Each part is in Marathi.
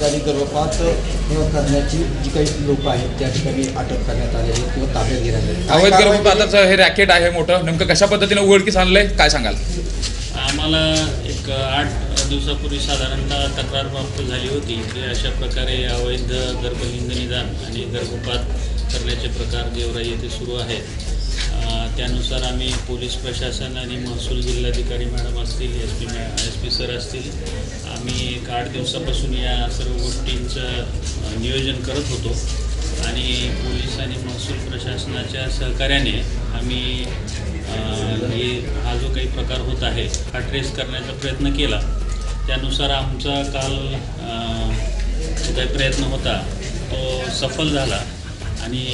गर्भपात अ, करण्याची जी काही लोक आहेत त्या ठिकाणी अटक करण्यात आलेली किंवा ताब्यात घेण्यात अवैध गर्भपाताचं हे रॅकेट आहे मोठं. नेमकं कशा पद्धतीने उघडकीस आणलंय? काय सांगाल? आम्हाला एक आठ दिवसापूर्वी साधारणतः तक्रार प्राप्त झाली होती की अशा प्रकारे अवैध गर्भलिंग निदान आणि गर्भपात करण्याचे प्रकार गेवराई येथे सुरू आहेत. त्यानुसार आम्ही पोलीस प्रशासन आणि महसूल जिल्हाधिकारी मॅडम असतील S P S P sir असतील आम्ही एक आठ दिवसापासून या सर्व गोष्टींचं नियोजन करत होतो. आणि पोलीस आणि महसूल प्रशासनाच्या सहकार्याने आम्ही हे हा जो काही प्रकार होत आहे हा ट्रेस करण्याचा प्रयत्न केला. त्यानुसार आमचा काल जो काही प्रयत्न होता तो सफल झाला. आणि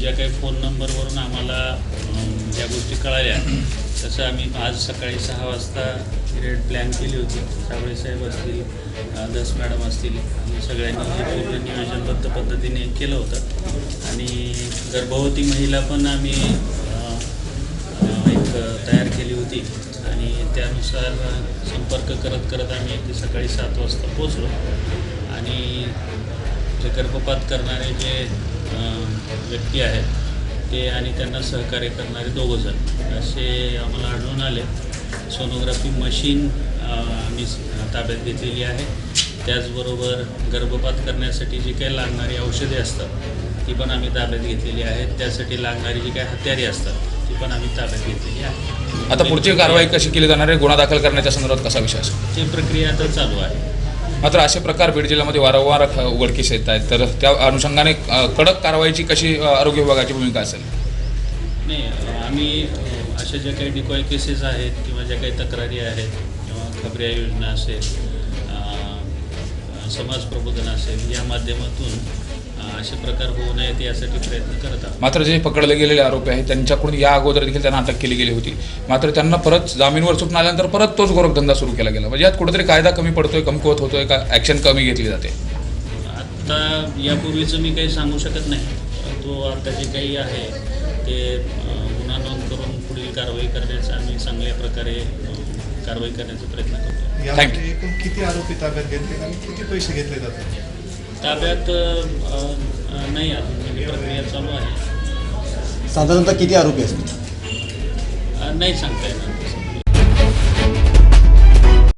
ज्या काही फोन नंबरवरून आम्हाला ज्या गोष्टी कळाल्या तसं आम्ही आज सकाळी सहा वाजता रेड प्लॅन केली होती. सावळे साहेब असतील दस मॅडम असतील आम्ही सगळ्यांनी पूर्ण नियोजनबद्ध पद्धतीने केलं होतं. आणि गर्भवती महिला पण आम्ही एक तयार केली होती. आणि त्यानुसार संपर्क करत करत आम्ही इथे सकाळी सात वाजता पोचलो आणि जे गर्भपात करणारे जे व्यक्ती आहेत. ते आणि त्यांना सहकार्य करणारे दोघंजण असे आम्हाला आढळून आले. सोनोग्राफी मशीन आम्ही ताब्यात घेतलेली आहे. त्याचबरोबर गर्भपात करण्यासाठी जी काही लागणारी औषधे असतात ती पण आम्ही ताब्यात घेतलेली आहेत. त्यासाठी लागणारी जी काही हत्यारे असतात ती पण आम्ही ताब्यात घेतलेली आहे आता पुढची कारवाई कशी केली जाणार आहे? गुन्हा दाखल करण्याच्या संदर्भात कसा विषय असेल ती प्रक्रिया आता चालू आहे. मात्र असे प्रकार बीड जिल्ह्यामध्ये वारंवार उघडकीस येत आहेत. तर त्या अनुषंगाने कडक कारवाईची कशी आरोग्य विभागाची भूमिका असेल? नाही आम्ही असे अशा ज्या काही डिकॉय केसेस आहेत किंवा ज्या काही तक्रारी आहेत किंवा खबऱ्या योजना असेल समाज प्रबोधन असेल या माध्यमातून असे प्रकार होऊ नयेत यासाठी प्रयत्न करत आहोत. मात्र जे पकडले गेलेले आरोपी आहेत त्यांच्याकडून या अगोदर देखील त्यांना अटक केली गेली होती. मात्र त्यांना परत जामीनवर सुटून आल्यानंतर परत तोच गोरखधंदा सुरू केला गेला. म्हणजे यात कुठेतरी कायदा कमी पडतोय कमकुवत होतोय का ॲक्शन कमी घेतली जाते? आत्ता यापूर्वीचं मी काही सांगू शकत नाही. तो आता जे काही आहे ते गुन्हा नोंद करून पुढील कारवाई करण्याचा आम्ही चांगल्या प्रकारे कारवाई करण्याचा प्रयत्न करतो यामध्ये एकूण किती आरोपी ताब्यात घेतले आणि किती पैसे घेतले जातात? ताब्यात नाही अजून म्हणजे प्रक्रिया चालू आहे. साधारणतः किती आरोपी असतील नाही सांगता येणार.